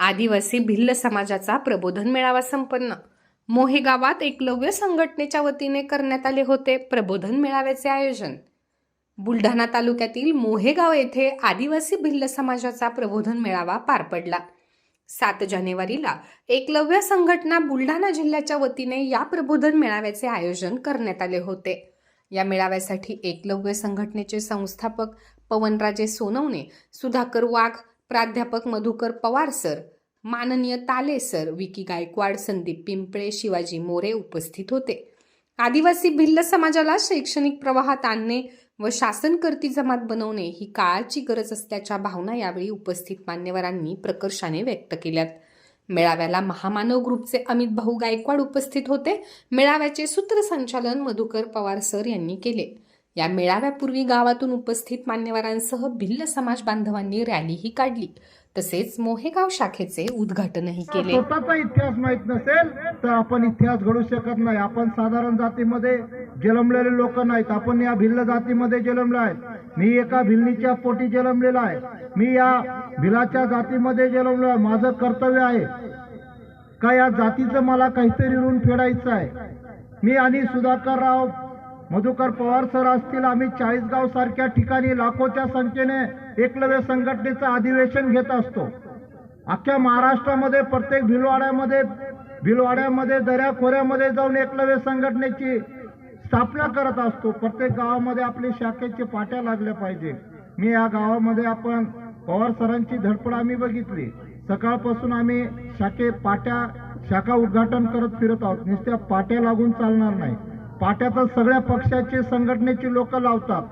आदिवासी भिल्ल समाजाचा प्रबोधन मेळावा संपन्न. मोहे गावात एकलव्य संघटनेच्या वतीने करण्यात आले होते प्रबोधन मेळाव्याचे आयोजन. बुलढाणा तालुक्यातील मोहेगाव येथे आदिवासी भिल्ल समाजाचा प्रबोधन मेळावा पार पडला. सात जानेवारीला एकलव्य संघटना बुलढाणा जिल्ह्याच्या वतीने या प्रबोधन मेळाव्याचे आयोजन करण्यात आले होते. या मेळाव्यासाठी एकलव्य संघटनेचे संस्थापक पवनराजे सोनवणे सुधाकर वाघ प्राध्यापक मधुकर पवार सर माननीय ताले सर विकी गायकवाड संदीप पिंपळे शिवाजी मोरे उपस्थित होते. आदिवासी भिल्ल समाजाला शैक्षणिक प्रवाहात आणणे व शासनकर्ती जमात बनवणे ही काळाची गरज असल्याच्या भावना यावेळी उपस्थित मान्यवरांनी प्रकर्षाने व्यक्त केल्यात. मेळाव्याला महामानव ग्रुपचे अमित भाऊ गायकवाड उपस्थित होते. मेळाव्याचे सूत्रसंचालन मधुकर पवार सर यांनी केले. या मेळाव्यापूर्वी गावातून उपस्थित मान्यवरांसह भिल्ल समाज बांधवांनी रॅलीही काढली. तसेच मोहेगाव शाखेचे उद्घाटनही केले. स्वतःचा इतिहास माहीत नसेल तर आपण इतिहास घडू शकत नाही. आपण साधारण जातीमध्ये जन्मलेले लोक नाहीत. आपण या भिल्ल जातीमध्ये जन्मलो आहे. मी एका भिल्लीच्या पोटी जन्मलेला आहे. मी या भिलाच्या जातीमध्ये जन्मलो आहे. माझं कर्तव्य आहे का या जातीचं मला काहीतरी ऋण फेडायचं आहे? मी आणि सुधाकर राव मधुकर पवार सर असतील आम्ही चाळीसगाव सारख्या ठिकाणी लाखोच्या संख्येने एकलव्य संघटनेचं अधिवेशन घेत असतो. अख्ख्या महाराष्ट्रामध्ये प्रत्येक भिलवाड्यामध्ये भिलवाड्यामध्ये दऱ्या खोऱ्यामध्ये जाऊन एकलव्य संघटनेची स्थापना करत असतो. प्रत्येक गावामध्ये आपली शाखेचे पाट्या लागल्या पाहिजे. मी या गावामध्ये आपण पवार सरांची धडपड आम्ही बघितली. सकाळपासून आम्ही शाखे पाट्या शाखा उद्घाटन करत फिरत आहोत. नुसत्या पाट्या लागून चालणार नाही. पाट्यातच सगळ्या पक्षाचे संघटनेची लोक लावतात.